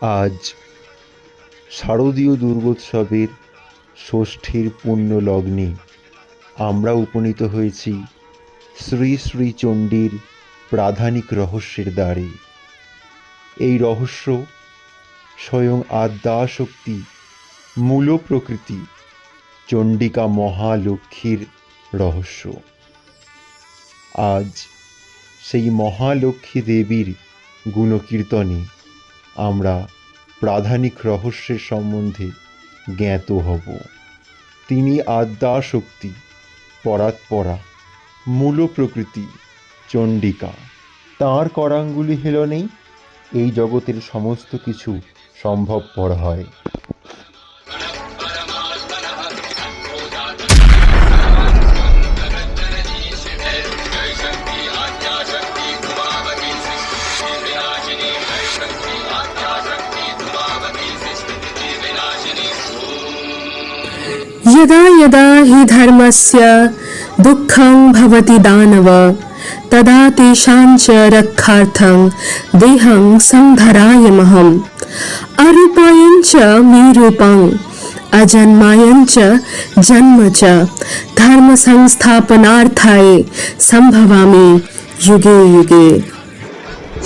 আজ শারদীয় দুর্গোৎসবের ষষ্ঠীর পুণ্য লগ্নে আমরা উপনীত হয়েছি শ্রী শ্রী চণ্ডীর প্রাধানিক রহস্যের দ্বারে। এই রহস্য স্বয়ং আদ্যাশক্তি মূল প্রকৃতি চণ্ডিকা মহালক্ষ্মীর রহস্য। আজ সেই মহালক্ষ্মী দেবীর গুণকীর্তনে আমরা প্রাধানিক রহস্যের সম্বন্ধে জ্ঞাত হব। তিনি আদ্যাশক্তি পরাৎপরা মূল প্রকৃতি চণ্ডিকা। তাঁর করাঙ্গুলি হেলনেই এই জগতের সমস্ত কিছু সম্ভবপর হয়। यदा यदा हि धर्मस्य दुःखं भवति दानव, तदा तेषां च रक्षार्थं देहं संधरायमहम् अरूपायं च मे रूपम् अजन्मायं च जन्म च, धर्मसंस्थापनार्थाय सम्भवामि युगे युगे।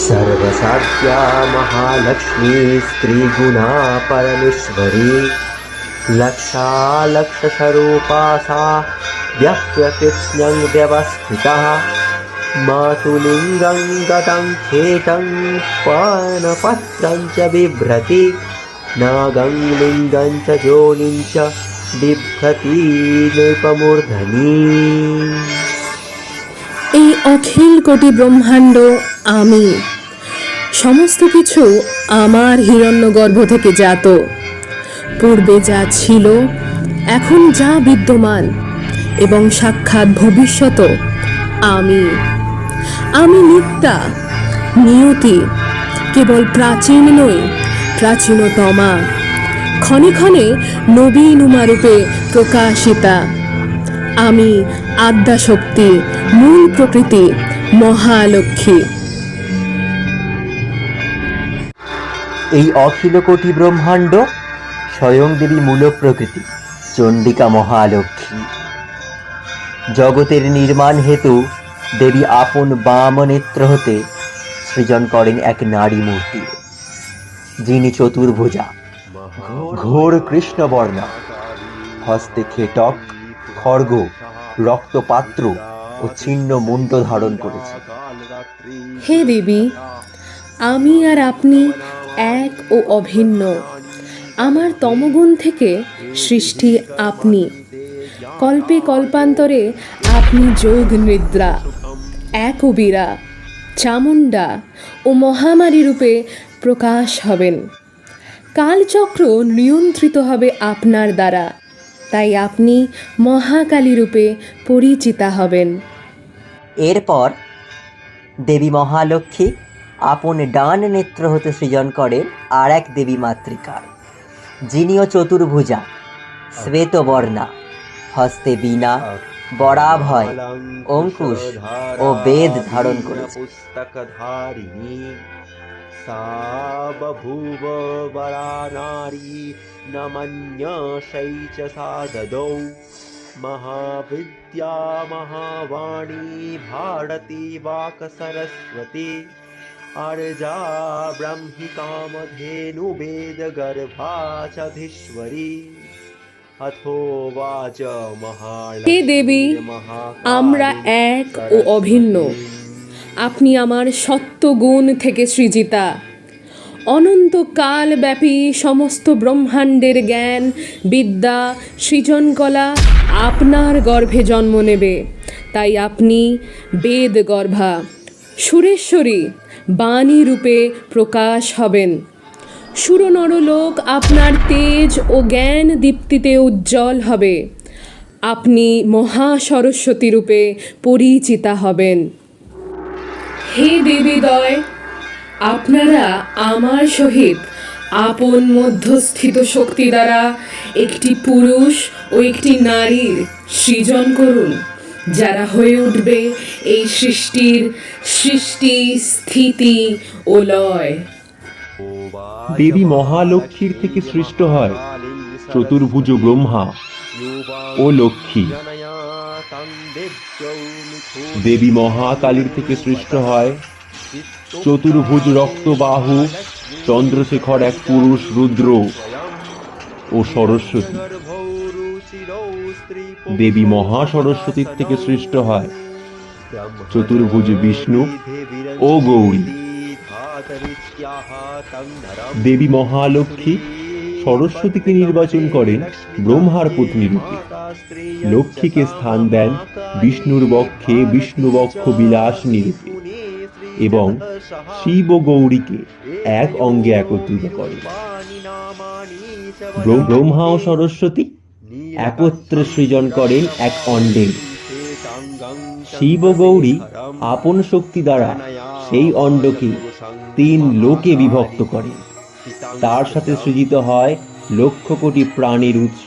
सर्वसाध्या महालक्ष्मी स्त्रीगुणा परमेश्वरी लक्षालक्षस्वरूपा सा व्यक्त्यकृत्स्नं व्यवस्थितः मातुलिङ्गं गतं खेटं पानपत्रं च बिभ्रति नागं लिङ्गं च जोनिं च बिभ्रति नृपमूर्धनी এই অখিল কোটি ব্রহ্মাণ্ড আমি সমস্ত কিছু আমার হিরণ্যগর্ভ থেকে জাত পূর্বে যা ছিল, এখন যা বিদ্যমান, এবং সাক্ষাৎ ভবিষ্যত আমি আমি নিত্যা, নিয়তি, কেবল প্রাচীন নই, প্রাচীনতমা, ক্ষণে ক্ষণে নবীন উমারূপে প্রকাশিতা। আমি আদ্যাশক্তি, মূল প্রকৃতি, মহালক্ষ্মী। এই অখিল কোটি ব্রহ্মাণ্ড স্বয়ং দেবী মূল প্রকৃতি চণ্ডিকা মহালক্ষ্মী। জগতের নির্মাণ হেতু দেবী আপন বাম নেত্র হতে সৃজন করেন এক নারী মূর্তি, যিনি চতুর্ভুজা, ঘোর কৃষ্ণবর্ণা, হস্তে খেটক খড়গ রক্তপাত্র ও ছিন্ন মুন্ড ধারণ করেছে। হে দেবী, আমি আর আপনি এক ও অভিন্ন। আমার তমগুণ থেকে সৃষ্টি আপনি। কল্পে কল্পান্তরে আপনি যোগ নিদ্রা এক বীরা চামুণ্ডা ও মহামারী রূপে প্রকাশ হবেন। কালচক্র নিয়ন্ত্রিত হবে আপনার দ্বারা, তাই আপনি মহাকালী রূপে পরিচিতা হবেন। এরপর দেবী মহালক্ষ্মী আপন ডান নেত্র হতে সৃজন করেন আর এক দেবী মাতৃকা যিনিও চতুর্ভুজা, শ্বেতবর্ণা, হস্তে বীণা, বরাভয়, অঙ্কুশ ও বেদ ধারণ করেছে। বভূব বরা নারী নমন্যাসৈ চ সা দদৌ মহাবিদ্যা মহাবাণী, ভারতী বাক সরস্বতী। अर्जा ब्रह्मि कामधेनुवेदगर्भा च धीश्वरी अथोवाच महालक्ष्मी হে দেবী আমরা এক ও অভিন্ন আপনি আমার সত্যগুণ থেকে সৃজিতা অনন্তকাল ব্যাপী সমস্ত ব্রহ্মাণ্ডের জ্ঞান বিদ্যা সৃজনকলা আপনার গর্ভে জন্ম নেবে তাই আপনি বেদ গর্ভা সুরেশ্বরী বাণী রূপে প্রকাশ হবেন। সুরনরলোক আপনার তেজ ও জ্ঞান দীপ্তিতে উজ্জ্বল হবে। আপনি মহা সরস্বতী রূপে পরিচিতা হবেন। হে দেবীদয়, আপনারা আমার সহিত আপন মধ্যস্থিত শক্তি দ্বারা একটি পুরুষ ও একটি নারীর সৃজন করুন। যারা হয়ে উঠবে এই সৃষ্টির সৃষ্টি, স্থিতি ও লয়। দেবী মহালক্ষ্মীর থেকে সৃষ্ট হয় চতুর্ভুজ ব্রহ্মা ও লক্ষ্মী। দেবী মহাকালীর থেকে সৃষ্ট হয় চতুর্ভুজ রক্তবাহু, চন্দ্রশেখর এক পুরুষ রুদ্র ও সরস্বতী। দেবী মহা সরস্বতীর থেকে সৃষ্ট হয়। চতুর্ভুজ বিষ্ণু ও গৌরী। দেবী মহালক্ষ্মী সরস্বতীকে নির্বাচন করেন ব্রহ্মার পত্নী রূপে। লক্ষ্মীকে স্থান দেন বিষ্ণুর বক্ষে বিষ্ণুবক্ষ বিলাস রূপে এবং শিব ও গৌরীকে এক অঙ্গে একত্রিত করেন। ব্র- ব্রহ্মা ও সরস্বতী একত্রে সৃজন করেন এক অণ্ডের শিব গৌরী আপন শক্তি দ্বারা সেই অণ্ডকে তিন লোকে বিভক্ত করেন। তার সাথে সৃজিত হয় লক্ষ কোটি প্রাণের উৎস।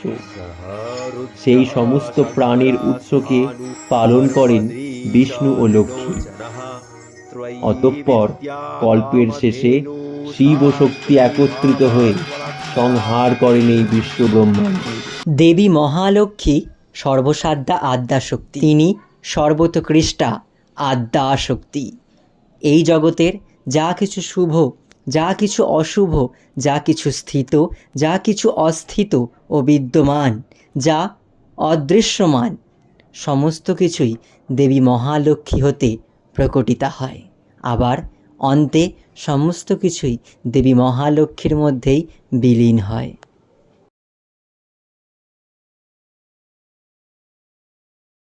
সেই সমস্ত প্রাণের উৎসকে পালন করেন বিষ্ণু ও লক্ষ্মী। অতঃপর কল্পের শেষে শিব ও শক্তি একত্রিত হয়ে সংহার করেন এই বিশ্ব ব্রহ্মাণ্ড দেবী মহালক্ষ্মী সর্বসাধ্যা আদ্যা শক্তি তিনি সর্বতকৃষ্টা আদ্যা শক্তি এই জগতের যা কিছু শুভ, যা কিছু অশুভ, যা কিছু স্থিত, যা কিছু অস্থিত ও বিদ্যমান, যা অদৃশ্যমান, সমস্ত কিছুই দেবী মহালক্ষ্মী হতে প্রকটিতা হয়। আবার অন্তে সমস্ত কিছুই দেবী মহালক্ষ্মীর মধ্যেই বিলীন হয়।